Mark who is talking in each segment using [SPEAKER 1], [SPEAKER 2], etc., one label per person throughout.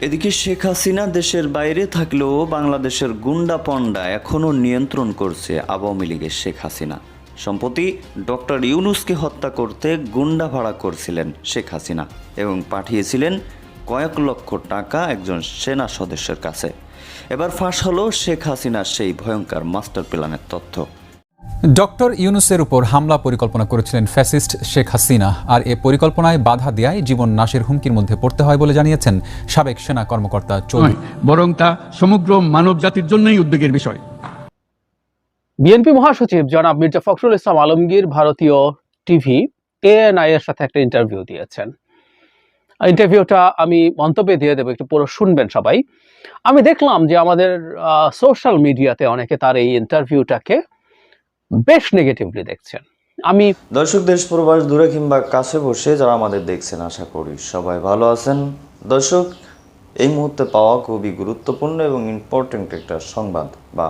[SPEAKER 1] এদিকে শেখ হাসিনা দেশের বাইরে থাকলেও বাংলাদেশের গুন্ডা পণ্ডা এখনও নিয়ন্ত্রণ করছে আওয়ামী লীগের শেখ হাসিনা। সম্প্রতি ডক্টর ইউনুসকে হত্যা করতে গুন্ডা ভাড়া করছিলেন শেখ হাসিনা এবং পাঠিয়েছিলেন কয়েক লক্ষ টাকা একজন সেনা সদস্যের কাছে। এবার ফাঁস হলো শেখ হাসিনার সেই ভয়ঙ্কর মাস্টার প্ল্যানের তথ্য।
[SPEAKER 2] ডক্টর ইউনুসের উপর হামলা পরিকল্পনা করেছিলেন ফ্যাসিস্ট শেখ হাসিনা আর এ পরিকল্পনায় বাধা দেয়ায় জীবন নাশের হুমকির মধ্যে পড়তে হয় বলে জানিয়েছেন সাবেক সেনা কর্মকর্তা চৌধুরী।
[SPEAKER 3] বরং তা সমগ্র মানব জাতির জন্যই উদ্বেগের বিষয়।
[SPEAKER 4] বিএনপি মহাসচিব জনাব মির্জা ফখরুল ইসলাম আলমগীর ভারতীয় টিভি এএনআই এর সাথে একটা ইন্টারভিউ দিয়েছেন। ইন্টারভিউটা আমি মন্তব্যে দিয়ে দেবো একটু পুরো শুনবেন সবাই। আমি দেখলাম যে আমাদের সোশ্যাল মিডিয়াতে অনেকে তার এই ইন্টারভিউটাকে বেশ নেগেটিভলি দেখছেন। আমি
[SPEAKER 1] দর্শক, দেশ প্রবাস দূরে কিংবা কাছে বসে যারা আমাদের দেখছেন, আশা করি সবাই ভালো আছেন। দর্শক, এই মুহূর্তে পাওয়া খুবই গুরুত্বপূর্ণ এবং ইম্পর্ট্যান্ট একটা সংবাদ বা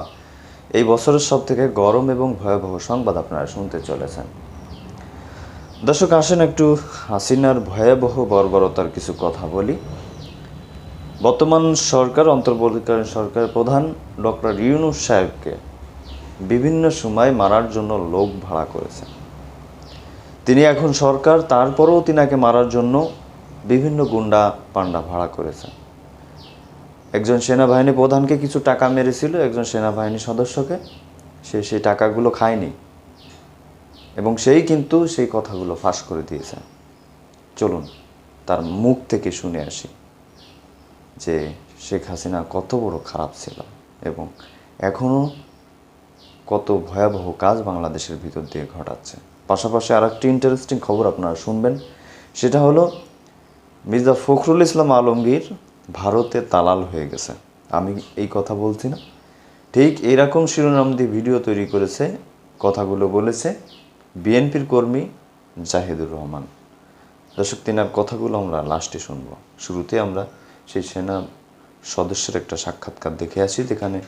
[SPEAKER 1] এই বছরের সব থেকে গরম এবং ভয়াবহ সংবাদ আপনারা শুনতে চলেছেন। দর্শক, আসেন একটু হাসিনার ভয়াবহ বর্বরতার কিছু কথা বলি। বর্তমান সরকার, অন্তর্বর্তীকালীন সরকারের প্রধান ডক্টর ইউনুস সাহেবকে বিভিন্ন সময় মারার জন্য লোক ভাড়া করেছেন। তিনি এখন সরকার, তারপরেও তিনাকে মারার জন্য বিভিন্ন গুন্ডা পান্ডা ভাড়া করেছেন। একজন সেনাবাহিনী প্রধানকে কিছু টাকা মেরেছিল, একজন সেনাবাহিনী সদস্যকে। সে সেই টাকাগুলো খায়নি এবং সেই কিন্তু সেই কথাগুলো ফাঁস করে দিয়েছে চলুন, তার মুখ থেকে শুনে আসি যে শেখ হাসিনা কত বড় খারাপ ছিল এবং এখনও কত ভয়াবহ কাজ বাংলাদেশের ভিতর দিয়ে ঘটাচ্ছে। পাশাপাশি আর একটি ইন্টারেস্টিং খবর আপনারা শুনবেন, সেটা হলো মির্জা ফখরুল ইসলাম আলমগীর ভারতে তালাল হয়ে গেছে। আমি এই কথা বলছি না। ঠিক এরকম শিরোনাম দিয়ে ভিডিও তৈরি করেছে, কথাগুলো বলেছে বিএনপির কর্মী জাহিদুর রহমান। দর্শক, তিনার কথাগুলো আমরা লাস্টে শুনব। শুরুতে আমরা সেই সেনা সদস্যের একটা সাক্ষাৎকার দেখে আসি, যেখানে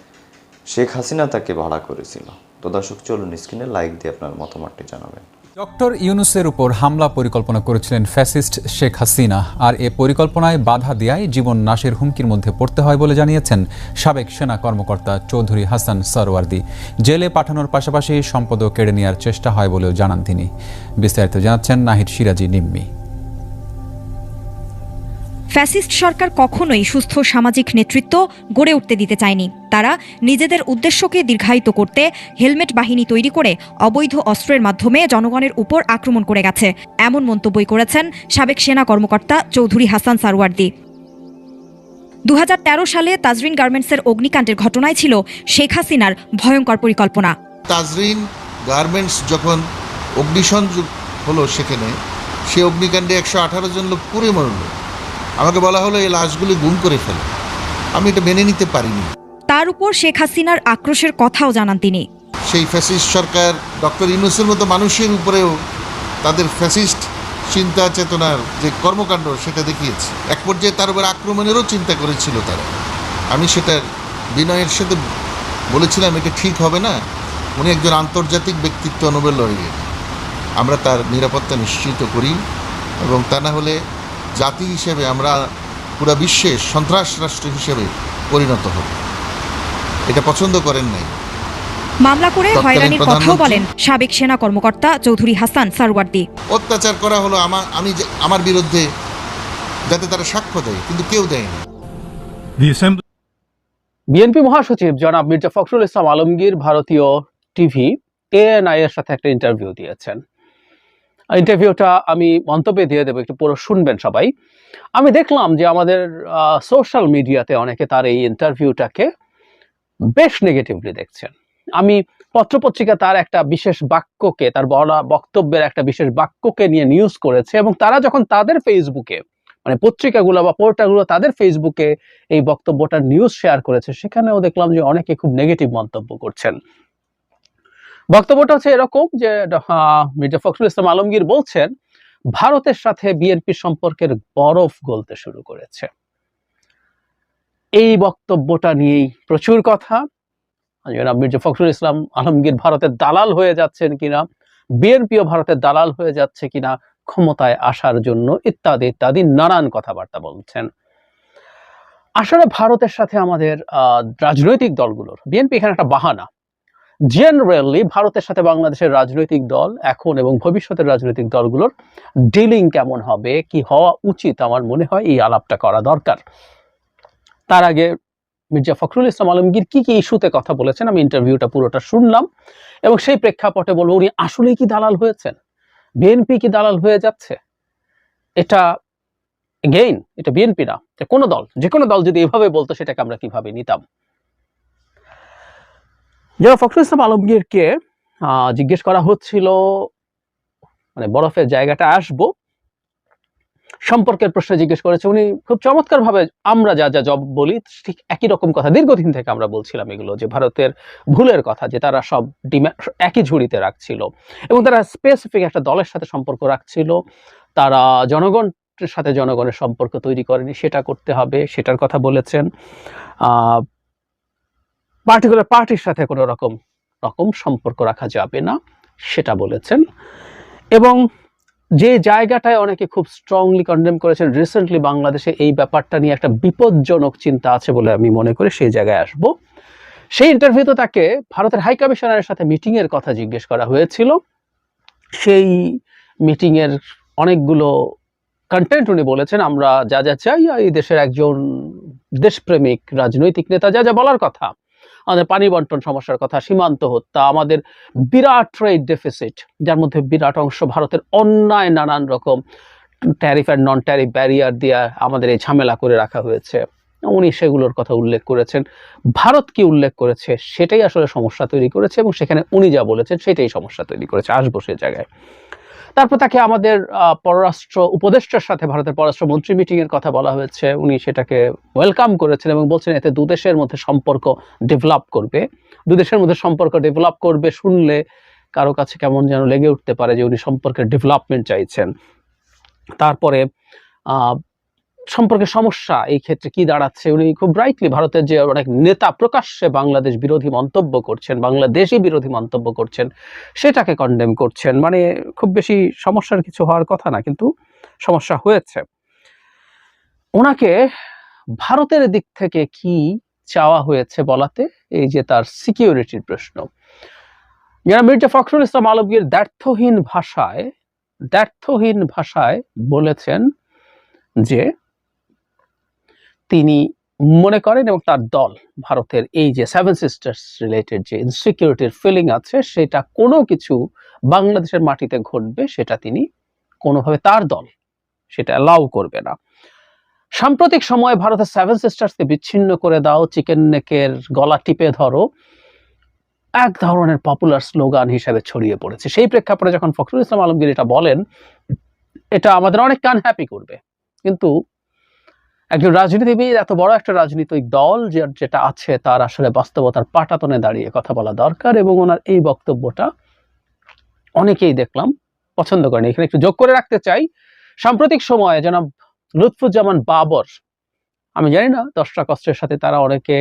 [SPEAKER 1] শেখ হাসিনা তাকে ভাড়া করেছিল। তো দর্শক, চলুন স্ক্রিনে লাইক দিয়ে আপনার মতামতটি জানাবেন।
[SPEAKER 2] ডক্টর ইউনুসের উপর হামলা পরিকল্পনা করেছিলেন ফ্যাসিস্ট শেখ হাসিনা, আর এ পরিকল্পনায় বাধা দেয়ায় জীবন নাশের হুমকির মধ্যে পড়তে হয় বলে জানিয়েছেন সাবেক সেনা কর্মকর্তা চৌধুরী হাসান সরওয়ার্দি। জেলে পাঠানোর পাশাপাশি সম্পদও কেড়ে নেওয়ার চেষ্টা হয় বলেও জানান তিনি। বিস্তারিত জানাচ্ছেন নাহিদ সিরাজি, নিম্মি।
[SPEAKER 5] ফ্যাসিস্ট সরকার কখনোই সুস্থ সামাজিক নেতৃত্ব গড়ে উঠতে দিতে চায়নি। তারা নিজেদের উদ্দেশ্যকে দীর্ঘায়িত করতে হেলমেট বাহিনী তৈরি করে অবৈধ অস্ত্রের মাধ্যমে জনগণের উপর আক্রমণ করে গেছে। এমন মন্তব্যই করেছেন সাবেক সেনা কর্মকর্তা চৌধুরী হাসান সারওয়ার্দি। দু সালে তাজরিন গার্মেন্টসের অগ্নিকাণ্ডের ঘটনায় ছিল শেখ হাসিনার ভয়ঙ্কর পরিকল্পনা।
[SPEAKER 6] তাজরিন গার্মেন্টস যখন অগ্নিসংযোগ হলো সেখানে, সে অগ্নিকাণ্ডে একশো আঠারো জন লোক পুড়ে মরল। আমাকে বলা হলো এই লাশগুলি গুম করে ফেলো। আমি এটা মেনে নিতে পারিনি।
[SPEAKER 5] তার উপর শেখ হাসিনার আক্রোশের কথাও জানান তিনি।
[SPEAKER 6] সেই ফ্যাসিস্ট সরকার ডক্টর ইউনুসের মতো মানুষের উপরেও তাদের ফ্যাসিস্ট চিন্তা চেতনার যে কর্মকাণ্ড সেটা দেখিয়েছে। এক পর্যায়ে তার উপর আক্রমণেরও চিন্তা করেছিল তারা। আমি সেটা বিনয়ের সাথে বলেছিলাম এটা ঠিক হবে না। উনি একজন আন্তর্জাতিক ব্যক্তিত্ব নোবেল লরিয়ে আমরা তার নিরাপত্তা নিশ্চিত করি এবং তা না হলে জাতি হিসেবে আমরা পুরা বিশ্বে সন্ত্রাস রাষ্ট্র হিসেবে পরিণত হব। এটা পছন্দ করেন নাই।
[SPEAKER 5] মামলা করে হয়রানির কথাও বলেন সাবেক সেনা কর্মকর্তা চৌধুরী হাসান সারওয়ার্দি।
[SPEAKER 6] অত্যাচার করা হলো আমার আমি আমার বিরুদ্ধে যাতে তারা সাক্ষ্য দেয় কিন্তু কেউ দেয়নি
[SPEAKER 3] The assembly
[SPEAKER 4] বিএনপি মহাসচিব জনাব মির্জা ফখরুল ইসলাম আলমগীর ভারতীয় টিভি এএনআই এর সাথে একটা ইন্টারভিউ দিয়েছেন। ইন্টারভিউটা আমি মন্তব্যে দিয়ে দেবো, একটু পুরো শুনবেন সবাই। আমি দেখলাম যে আমাদের সোশ্যাল মিডিয়াতে অনেকে তার এই ইন্টারভিউটাকে বেশ নেগেটিভলি দেখছেন। আমি পত্রপত্রিকা তার একটা বিশেষ বাক্যকে, তার বলা, বক্তব্যের একটা বিশেষ বাক্যকে নিয়ে নিউজ করেছে এবং তারা যখন তাদের ফেসবুকে মানে পত্রিকাগুলো বা পোর্টালগুলো তাদের ফেসবুকে এই বক্তব্যটা নিউজ শেয়ার করেছে, সেখানেও দেখলাম যে অনেকে খুব নেগেটিভ মন্তব্য করছেন। বক্তব্যটা হচ্ছে এরকম যে মির্জা ফখরুল ইসলাম আলমগীর বলছেন, ভারতের সাথে বিএনপির সম্পর্কের বরফ গলতে শুরু করেছে। এই বক্তব্যটা নিয়েই প্রচুর কথা। মির্জা ফখরুল ইসলাম আলমগীর ভারতের দালাল হয়ে যাচ্ছেন কিনা, বিএনপিও ভারতের দালাল হয়ে যাচ্ছে কিনা, ক্ষমতায় আসার জন্য ইত্যাদি ইত্যাদি নানান কথাবার্তা বলছেন। আসলে ভারতের সাথে আমাদের রাজনৈতিক দলগুলোর, বিএনপি এখানে একটা বাহানা। জেনারেলি ভারতের সাথে বাংলাদেশের রাজনৈতিক দল এখন এবং ভবিষ্যতের রাজনৈতিক দলগুলোর ডিলিং কেমন হবে, কি হওয়া উচিত আমার মনে হয় এই আলাপটা করা দরকার। তার আগে মির্জা ফখরুল ইসলাম আলমগীর কি কি ইস্যুতে কথা বলেছেন? আমি ইন্টারভিউটা পুরোটা শুনলাম এবং সেই প্রেক্ষাপটে বলব, উনি আসলেই কি দালাল হয়েছেন? বিএনপি কি দালাল হয়ে যাচ্ছে? এটা গেইন এটা বিএনপি না কোনো দল যে কোনো দল যদি এভাবে বলতো সেটাকে আমরা কীভাবে নিতাম? যারা ফখরুল ইসলাম আলমগীরকে জিজ্ঞেস করা হচ্ছিল মানে বরফের জায়গাটা আসব, সম্পর্কের প্রশ্নে জিজ্ঞেস করেছে, উনি খুব চমৎকার ভাবে আমরা যা যা জব বলি, ঠিক একই রকম কথা দীর্ঘদিন থেকে আমরা বলছিলাম এগুলো, যে ভারতের ভুলের কথা, যে তারা সব একই ঝুড়িতে রাখছিল। এবং তারা স্পেসিফিক একটা দলের সাথে সম্পর্ক রাখছিল, তারা জনগণের সাথে জনগণের সম্পর্ক তৈরি করেনি, সেটা করতে হবে, সেটার কথা বলেছেন। পার্টিকুলার পার্টির সাথে কোনো রকম রকম সম্পর্ক রাখা যাবে না, সেটা বলেছেন। এবং যে জায়গাটায় অনেকে খুব স্ট্রংলি কন্ডেম করেছেন রিসেন্টলি বাংলাদেশে এই ব্যাপারটা নিয়ে একটা বিপজ্জনক চিন্তা আছে বলে আমি মনে করি, সেই জায়গায় আসব। সেই ইন্টারভিউতে তাকে ভারতের হাই কমিশনারের সাথে মিটিং এর কথা জিজ্ঞেস করা হয়েছিল। সেই মিটিং এর অনেকগুলো কন্টেন্ট উনি বলেছেন, আমরা যা যা চাই, এই দেশের একজন দেশপ্রেমিক, রাজনৈতিক নেতা, যা যা বলার কথা। আমাদের পানি বন্টন সমস্যার কথা, সীমান্ত হত্যা, আমাদের বিরাট ট্রেড ডেফিসিট যার মধ্যে বিরাট অংশ ভারতের অন্যায় নানান রকম tariff and non tariff barrier দিয়ে আমাদের এই ঝামেলা করে রাখা হয়েছে। উনি সেগুলোর কথা উল্লেখ করেছেন। ভারত কি উল্লেখ করেছে সেটাই আসলে সমস্যা তৈরি করেছে এবং সেখানে উনি যা বলেছেন সেটাই সমস্যা তৈরি করেছে। আসব সে জায়গায়। তারপর তাকে আমাদের পররাষ্ট্র উপদেষ্টার সাথে ভারতের পররাষ্ট্র মন্ত্রী মিটিং এর কথা বলা হয়েছে। উনি সেটাকে ওয়েলকাম করেছেন এবং বলছেন এতে দু দেশের মধ্যে সম্পর্ক ডেভেলপ করবে। দু দেশের মধ্যে সম্পর্ক ডেভেলপ করবে শুনলে কারও কাছে কেমন যেন লেগে উঠতে পারে যে উনি সম্পর্কের ডেভেলপমেন্ট চাইছেন। তারপরে আহ, সম্পর্কের সমস্যা এই ক্ষেত্রে কি দাঁড়াচ্ছে? উনি খুব ব্রাইটলি ভারতের যে অনেক নেতা প্রকাশ্যে বাংলাদেশ বিরোধী মন্তব্য করছেন বাংলাদেশি বিরোধী মন্তব্য করছেন সেটাকে কন্ডেম করছেন। মানে খুব বেশি সমস্যার কিছু হওয়ার কথা না কিন্তু সমস্যা হয়েছে। ওনাকে ভারতের দিক থেকে কি চাওয়া হয়েছে বলাতে? এই যে তার সিকিউরিটির প্রশ্ন। যারা মির্জা ফখরুল ইসলাম আলমগীর দ্ব্যর্থহীন ভাষায় দ্ব্যর্থহীন ভাষায় বলেছেন যে তিনি মনে করেন এবং তার দল ভারতের এই যে সেভেন সিস্টার্স রিলেটেড যে ইনসিকিউরিটির ফিলিং আছে, সেটা কোনো কিছু বাংলাদেশের মাটিতে ঘটবে, সেটা তিনি কোনোভাবে তার দল সেটা অ্যালাউ করবে না। সাম্প্রতিক সময়ে ভারতের সেভেন সিস্টার্সকে বিচ্ছিন্ন করে দাও, চিকেন নেকের গলা টিপে ধরো, এক ধরনের পপুলার স্লোগান হিসেবে ছড়িয়ে পড়েছে। সেই প্রেক্ষাপটে যখন ফখরুল ইসলাম আলমগীর এটা বলেন, এটা আমাদের অনেক কান হ্যাপি করবে। কিন্তু একজন রাজনীতিবিদ, এত বড় একটা রাজনৈতিক দল যেটা আছে তার আসলে বাস্তবতার পাটাতনে দাঁড়িয়ে কথা বলা দরকার এবং ওনার এই বক্তব্যটা অনেকেই দেখলাম, পছন্দ করেন। এখানে একটু যোগ করে রাখতে চাই। সাম্প্রতিক সময়ে জনাব লুৎফুজ্জামান বাবর, আমি জানি না, দশটা কষ্টের সাথে তারা অনেকে,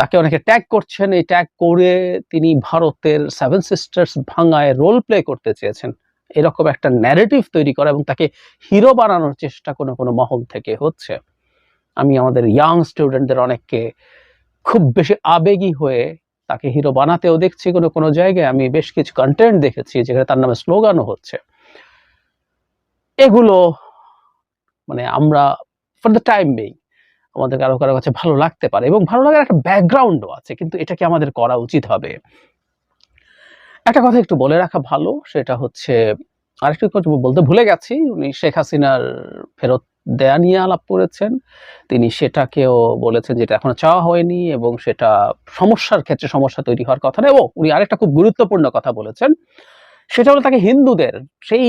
[SPEAKER 4] তাকে অনেকে ট্যাগ করছেন। এই ট্যাগ করে তিনি ভারতের সেভেন সিস্টার্স ভাঙায় রোল প্লে করতে চেয়েছেন। এরকম একটা ন্যারেটিভ তৈরি করা এবং তাকে হিরো বানানোর চেষ্টা কোনো কোনো মহল থেকে হচ্ছে। আমি আমাদের ইয়াং স্টুডেন্টদের অনেককে খুব বেশি আবেগী হয়ে তাকে হিরো বানাতেও দেখছি কোনো কোনো জায়গায়। আমি বেশ কিছু কন্টেন্ট দেখেছি যেখানে তার নামে স্লোগানও হচ্ছে। এগুলো মানে আমরা ফর দ্য টাইম বেই আমাদের কারও কারও কাছে ভালো লাগতে পারে এবং ভালো লাগার একটা ব্যাকগ্রাউন্ডও আছে, কিন্তু এটা কি আমাদের করা উচিত হবে? একটা কথা একটু বলে রাখা ভালো, সেটা হচ্ছে আরেকটু বলতে ভুলে গেছি, উনি শেখ হাসিনার ফেরত দেয়া নিয়ে আলাপ করেছেন। তিনি সেটাকেও বলেছেন যেটা এখনও চাওয়া হয়নি এবং সেটা সমস্যার ক্ষেত্রে সমস্যা তৈরি হওয়ার কথা না। এবং উনি আরেকটা খুব গুরুত্বপূর্ণ কথা বলেছেন। সেটা হলো তাকে হিন্দুদের, সেই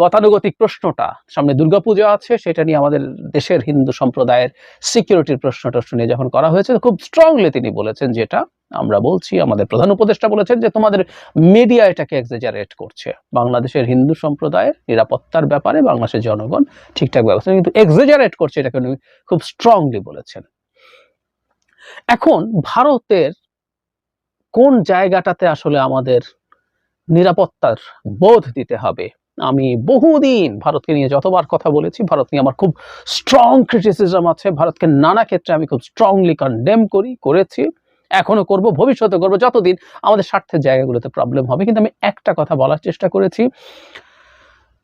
[SPEAKER 4] গতানুগতিক প্রশ্নটা। সামনে দুর্গাপূজা আছে, সেটা নিয়ে আমাদের দেশের হিন্দু সম্প্রদায়ের সিকিউরিটির প্রশ্নটা নিয়ে যখন করা হয়েছে, খুব স্ট্রংলি তিনি বলেছেন যেটা আমরা বলছি, আমাদের প্রধান উপদেষ্টা বলেছেন যে তোমাদের মিডিয়া এটাকে এক্সাজারেট করছে। বাংলাদেশের হিন্দু সম্প্রদায়ের নিরাপত্তার ব্যাপারে বাংলাদেশের জনগণ ঠিকঠাক ব্যবস্থা কিন্তু এক্সাজারেট করছে এটাকে উনি খুব স্ট্রংলি বলেছেন। এখন ভারতের কোন জায়গাটাতে আসলে আমাদের নিরাপত্তার বোধ দিতে হবে। আমি বহুদিন ভারতকে নিয়ে যতবার কথা বলেছি, ভারত নিয়ে আমার খুব স্ট্রং ক্রিটিসিজম আছে। ভারতকে নানা ক্ষেত্রে আমি খুব স্ট্রংলি কন্ডেম করি, করেছি। এখনও করব, ভবিষ্যতে করব, যতদিন আমাদের স্বার্থের জায়গাগুলোতে প্রবলেম হবে। কিন্তু আমি একটা কথা বলার চেষ্টা করেছি।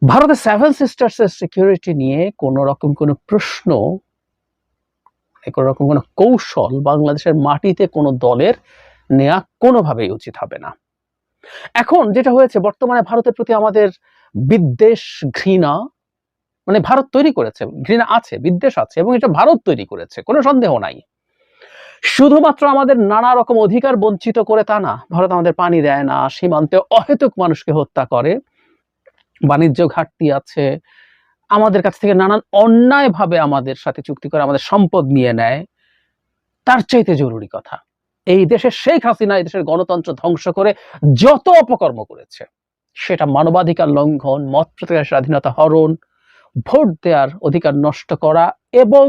[SPEAKER 4] ভারতের সেভেন সিস্টার্সের সিকিউরিটি নিয়ে কোনো রকম কোনো প্রশ্ন কোনো রকম কোনো কৌশল বাংলাদেশের মাটিতে কোনো দলের নেওয়া কোনোভাবেই উচিত হবে না। এখন যেটা হয়েছে, বর্তমানে ভারতের প্রতি আমাদের বিদ্বেষ ঘৃণা মানে ভারত তৈরি করেছে, ঘৃণা আছে, বিদ্বেষ আছে, এবং এটা ভারত তৈরি করেছে, কোনো সন্দেহ নাই। শুধুমাত্র আমাদের নানা রকম অধিকার বঞ্চিত করে তা না, ভারত আমাদের পানি দেয় না, সীমান্তে অহেতুক মানুষকে হত্যা করে, বাণিজ্য ঘাটতি আছে, আমাদের কাছ থেকে নানান অন্যায়ভাবে আমাদের সাথে চুক্তি করে আমাদের সম্পদ নিয়ে নেয়, তার চাইতে জরুরি কথা। এই দেশের শেখ হাসিনা এই দেশের গণতন্ত্র ধ্বংস করে যত অপকর্ম করেছে, সেটা মানবাধিকার লঙ্ঘন, মত প্রতিকার স্বাধীনতা হরণ, ভোট দেওয়ার অধিকার নষ্ট করা এবং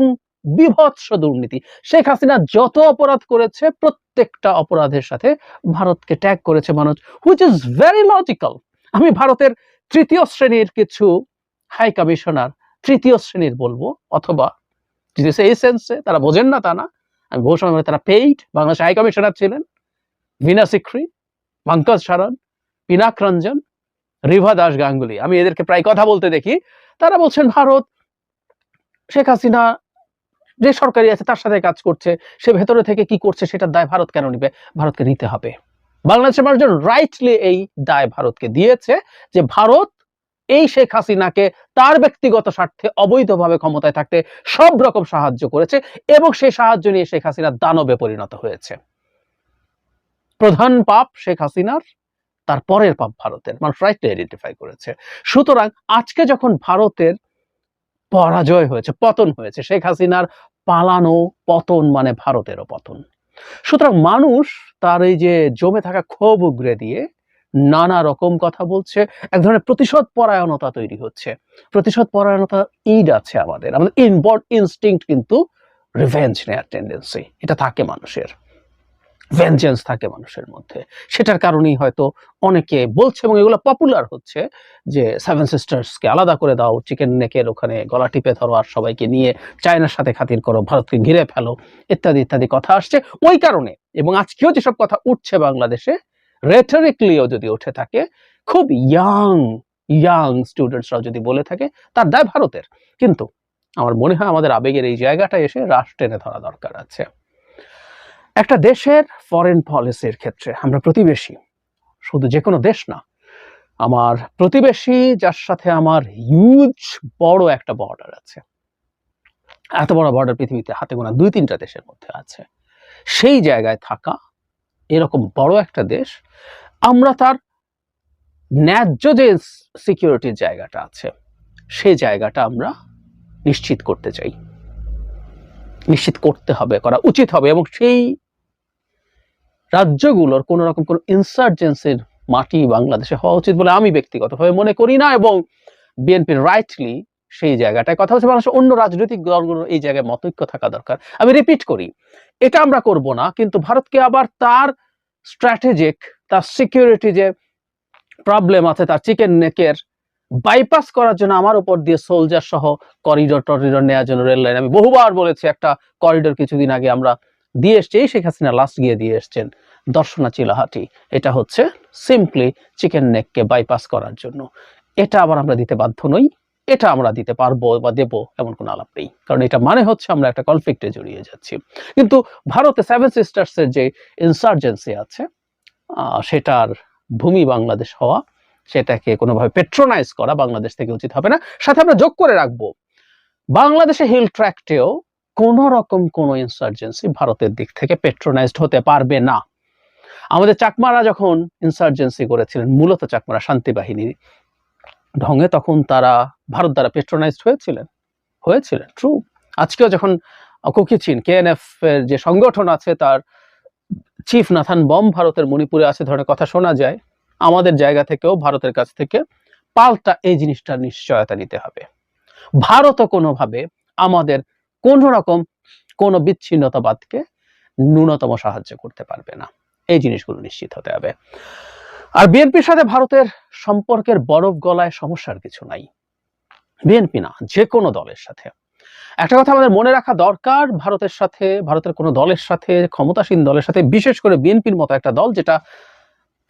[SPEAKER 4] বিভৎস দুর্নীতি। শেখ হাসিনা যত অপরাধ করেছে, প্রত্যেকটা অপরাধের সাথে ভারতকে ট্যাগ করেছে মানুষ হুইচ ইজ ভেরি লজিক্যাল আমি ভারতের তৃতীয় শ্রেণির কিছু হাই কমিশনার তৃতীয় শ্রেণির বলব, অথবা এই সেন্সে তারা বোঝেন না তা না আমি বহু সময় তারা পেইড বাংলাদেশ হাই কমিশনার ছিলেন ভিনা সিক্রি, পঙ্কজ সারন, পিনাক রঞ্জন, রিভা দাস গাঙ্গুলি। আমি এদেরকে প্রায় কথা বলতে দেখি। তারা বলছেন, ভারত, শেখ হাসিনা যে সরকারি আছে তার সাথে কাজ করছে, সে ভেতরে থেকে কি করছে সেটার দায় ভারত কেন নিবে? ভারতকে নিতে হবে। বাংলাদেশের মানুষজন রাইটলি এই দায় ভারতকে দিয়েছে যে ভারত এই শেখ হাসিনাকে তার ব্যক্তিগত স্বার্থে অবৈধভাবে ক্ষমতায় থাকতে সব রকম সাহায্য করেছে এবং সেই সাহায্য নিয়ে শেখ হাসিনা দানবে পরিণত হয়েছে। প্রধান পাপ শেখ হাসিনার, তার পরের পাপ ভারতের। মানুষ রাইটলি আইডেন্টিফাই করেছে। সুতরাং আজকে যখন ভারতের পরাজয় হয়েছে, পতন হয়েছে, শেখ হাসিনার পালানো পতন মানে ভারতেরও পতন। সুতরাং মানুষ তার এই যে জমে থাকা ক্ষোভ উগরে দিয়ে নানা রকম কথা বলছে, এক ধরনের প্রতিশোধ পরায়ণতা তৈরি হচ্ছে। প্রতিশোধ পরায়ণতা ইড আছে আমাদের আমাদের ইনবর্ড ইনস্টিংক্ট কিন্তু রিভেঞ্জ নেয়ার টেন্ডেন্সি এটা থাকে মানুষের। ভেঞ্জেন্স থাকে মানুষের মধ্যে। সেটার কারণেই হয়তো অনেকে বলছে এবং এগুলো পপুলার হচ্ছে যে সেভেন সিস্টার্সকে আলাদা করে দাও চিকেন নেকের ওখানে গলা টিপে ধরো আর সবাইকে নিয়ে চায়নার সাথে খাতির করো, ভারতকে ঘিরে ফেলো, ইত্যাদি ইত্যাদি কথা আসছে। ওই কারণে এবং আজকেও যেসব কথা উঠছে বাংলাদেশে রেটারিকলিও যদি উঠে থাকে, খুব ইয়াং ইয়াং স্টুডেন্টসরাও যদি বলে থাকে, তার দায় ভারতের। কিন্তু আমার মনে হয় আমাদের আবেগের এই জায়গাটা এসে রাশ টেনে ধরা দরকার আছে। একটা দেশের ফরেন পলিসির ক্ষেত্রে আমরা প্রতিবেশী, শুধু যে কোনো দেশ না, আমার প্রতিবেশী যার সাথে আমার হিউজ বড় একটা বর্ডার আছে। এত বড় বর্ডার পৃথিবীতে হাতে গোনা দুই তিনটা দেশের মধ্যে আছে। সেই জায়গায় থাকা এরকম বড় একটা দেশ, আমরা তার ন্যায্য যে সিকিউরিটির জায়গাটা আছে, সেই জায়গাটা আমরা নিশ্চিত করতে চাই। নিশ্চিত করতে হবে, করা উচিত হবে এবং সেই রাজ্যগুলোর কোনো রকম কোনো ইনসার্জেন্সির মাটি বাংলাদেশে হওয়া উচিত বলে আমি ব্যক্তিগতভাবে মনে করি না এবং বিএনপির রাইটলি সেই জায়গাটায়। কথা হচ্ছে বাংলাদেশের অন্য রাজনৈতিক দলগুলোর এই জায়গায় মতৈক্য থাকা দরকার। আমি রিপিট করি, এটা আমরা করব না, কিন্তু ভারতকে আবার তার স্ট্র্যাটেজিক তার সিকিউরিটি যে প্রবলেম আছে, তার চিকেন নেকের বাইপাস করার জন্য আমার উপর দিয়ে সোলজার সহ করিডোর টরিডোর নেওয়ার জন্য রেল লাইন। আমি বহুবার বলেছি, একটা করিডোর কিছুদিন আগে আমরা দিয়ে এসছি শেখ হাসিনা লাস্ট গিয়ে দিয়ে এসছেন দর্শনা চিলাহাটি এটা হচ্ছে সিম্পলি চিকেন নেককে বাইপাস করার জন্য। এটা আবার আমরা দিতে বাধ্য নই। এটা আমরা দিতে পারব বা দেবো, এমন কোনো আলাপ নেই। কারণ এটা মানে হচ্ছে আমরা একটা কনফ্লিক্টে জড়িয়ে যাচ্ছি। কিন্তু ভারতে সেভেন সিস্টার্সের যে ইনসার্জেন্সি আছে সেটার ভূমি বাংলাদেশ হওয়া, সেটাকে কোনোভাবে পেট্রোনাইজ করা বাংলাদেশ থেকে উচিত হবে না। সাথে আমরা যোগ করে রাখব, বাংলাদেশে হিল ট্র্যাক্টেও কোন রকম কোনো ইনসার্জেন্সি ভারতের দিক থেকে পেট্রোনাইজড হতে পারবে না। আমাদের চাকমারা যখন ইনসার্জেন্সি করেছিলেন, মূলত চাকমারা শান্তি বাহিনী ঢঙে তখন তারা ভারত দ্বারা পেট্রোনাইজড হয়েছিলেন হয়েছিলেন ট্রু আজকেও যখন কুকিচিন কেএনএফ এর যে সংগঠন আছে তার চিফ নাথান বম ভারতের মণিপুরে আছে, ধরনের কথা শোনা যায়, আমাদের জায়গা থেকেও ভারতের কাছ থেকে পাল্টা এই জিনিসটার নিশ্চয়তা নিতে হবে। ভারতও কোনোভাবে আমাদের কোনো রকম কোনো বিচ্ছিন্নতাবাদকে ন্যূনতম সাহায্য করতে পারবে না। এই জিনিসগুলো নিশ্চিত হতে হবে। আর বিএনপির সাথে ভারতের সম্পর্কের বরফ গলায় সমস্যার কিছু নাই। বিএনপি না, যে কোনো দলের সাথে। একটা কথা আমাদের মনে রাখা দরকার, ভারতের সাথে, ভারতের কোনো দলের সাথে, ক্ষমতাসীন দলের সাথে, বিশেষ করে বিএনপির মতো একটা দল যেটা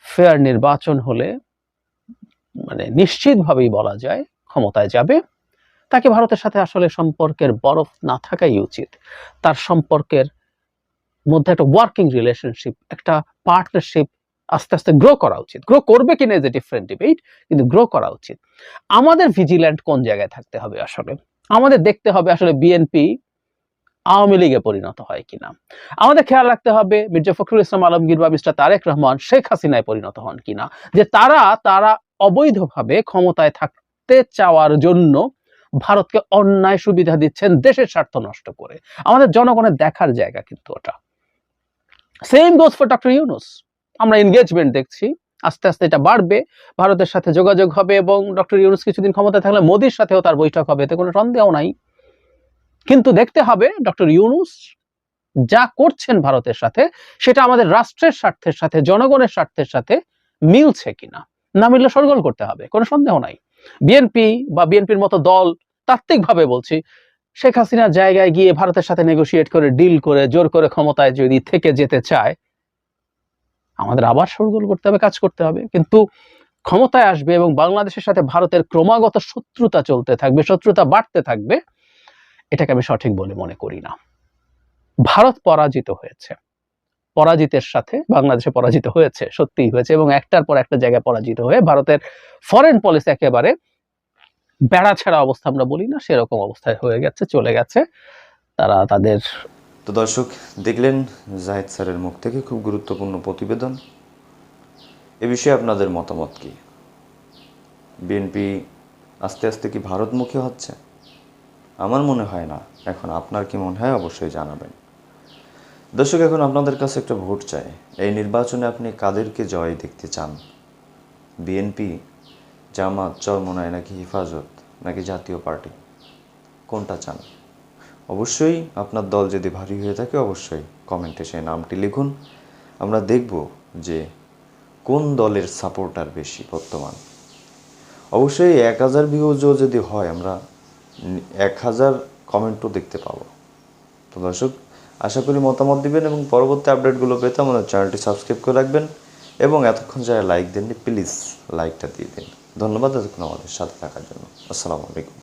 [SPEAKER 4] ফেয়ার নির্বাচন হলে মানে নিশ্চিতভাবেই বলা যায় ক্ষমতায় যাবে। তাকে ভারতের সাথে আসলে সম্পর্কের বরফ না থাকাই উচিত। তার সম্পর্কের মধ্যে একটা ওয়ার্কিং রিলেশনশিপ একটা পার্টনারশিপ আস্তে আস্তে গ্রো করা উচিত। গ্রো করবে কিনা ইজ এ ডিফারেন্ট ডিবেট কিন্তু গ্রো করা উচিত। আমাদের ভিজিল্যান্ট কোন জায়গায় থাকতে হবে আসলে? আমাদের দেখতে হবে আসলে বিএনপি আওয়ামী লীগে পরিণত হয় কিনা। আমাদের খেয়াল রাখতে হবে মির্জা ফখরুল ইসলাম আলমগীর বা মিস্টার তারেক রহমান শেখ হাসিনায় পরিণত হন কিনা। যে তারা তারা অবৈধভাবে ক্ষমতায় থাকতে চাওয়ার জন্য ভারতকে অন্যায় সুবিধা দিচ্ছেন দেশের স্বার্থ নষ্ট করে। আমাদের জনগণের দেখার জায়গা কিন্তু ওটা। Same goes for doctor Yunus আমরা এনগেজমেন্ট দেখছি, আস্তে আস্তে এটা বাড়বে, ভারতের সাথে যোগাযোগ হবে এবং ডক্টর ইউনুস কিছুদিন ক্ষমতা থাকলে মোদির সাথেও তার বৈঠক হবে, এতে কোনো সন্দেহ নাই। কিন্তু দেখতে হবে ডক্টর ইউনুস যা করছেন ভারতের সাথে, সেটা আমাদের রাষ্ট্রের স্বার্থের সাথে, জনগণের স্বার্থের সাথে মিলছে কিনা, না মিললে সরগোল করতে হবে, কোনো সন্দেহ নাই। বিএনপি বা বিএনপির মতো দল তাত্ত্বিকভাবে বলছি, শেখ হাসিনার জায়গায় গিয়ে ভারতের সাথে নেগোশিয়েট করে ডিল করে, জোর করে ক্ষমতায় যদি থেকে যেতে চায় আমাদের আবার সরগোল করতে হবে, কাজ করতে হবে। কিন্তু ক্ষমতায় আসবে এবং বাংলাদেশের সাথে ভারতের ক্রমাগত শত্রুতা চলতে থাকবে, শত্রুতা বাড়তে থাকবে, এটাকে আমি সঠিক বলে মনে করি না। ভারত পরাজিত হয়েছে। পরাজিতের সাথে বাংলাদেশে পরাজিত হয়েছে, সত্যিই হয়েছে এবং একটার পর একটা জায়গায় পরাজিত হয়ে ভারতের ফরেন পলিসি একেবারে বেড়া ছাড়া অবস্থা আমরা বলি না, সেরকম অবস্থায় হয়ে গেছে, চলে গেছে। তারা তাদের
[SPEAKER 1] তো দর্শক, দেখলেন জাহিদ স্যারের মুখ থেকে খুব গুরুত্বপূর্ণ প্রতিবেদন। এ বিষয়ে আপনাদের মতামত কি? বিএনপি আস্তে আস্তে কি ভারতমুখী হচ্ছে? আমার মনে হয় না। এখন আপনার কি মনে হয়? অবশ্যই জানাবেন। দর্শক, এখন আপনাদের কাছে একটা ভোট চাই। এই নির্বাচনে আপনি কাদেরকে জয় দেখতে চান? বিএনপি জামাত, চরমনায় নাকি হেফাজত, নাকি জাতীয় পার্টি? কোনটা চান? অবশ্যই আপনার দল যদি ভারী হয়ে থাকে, অবশ্যই কমেন্টে সেই নামটি লিখুন। আমরা দেখব যে কোন দলের সাপোর্টার বেশি বর্তমান। অবশ্যই এক হাজার ভিউজও যদি হয়, আমরা এক হাজার কমেন্টও দেখতে পাবো। তো দর্শক, আশা করি মতামত দিবেন এবং পরবর্তী আপডেটগুলো পেতে আমাদের চ্যানেলটি সাবস্ক্রাইব করে রাখবেন এবং এতক্ষণ যারা লাইক দেননি প্লিজ লাইকটা দিয়ে দিন। ধন্যবাদ এতক্ষণ আমাদের সাথে থাকার জন্য। আসসালামু আলাইকুম।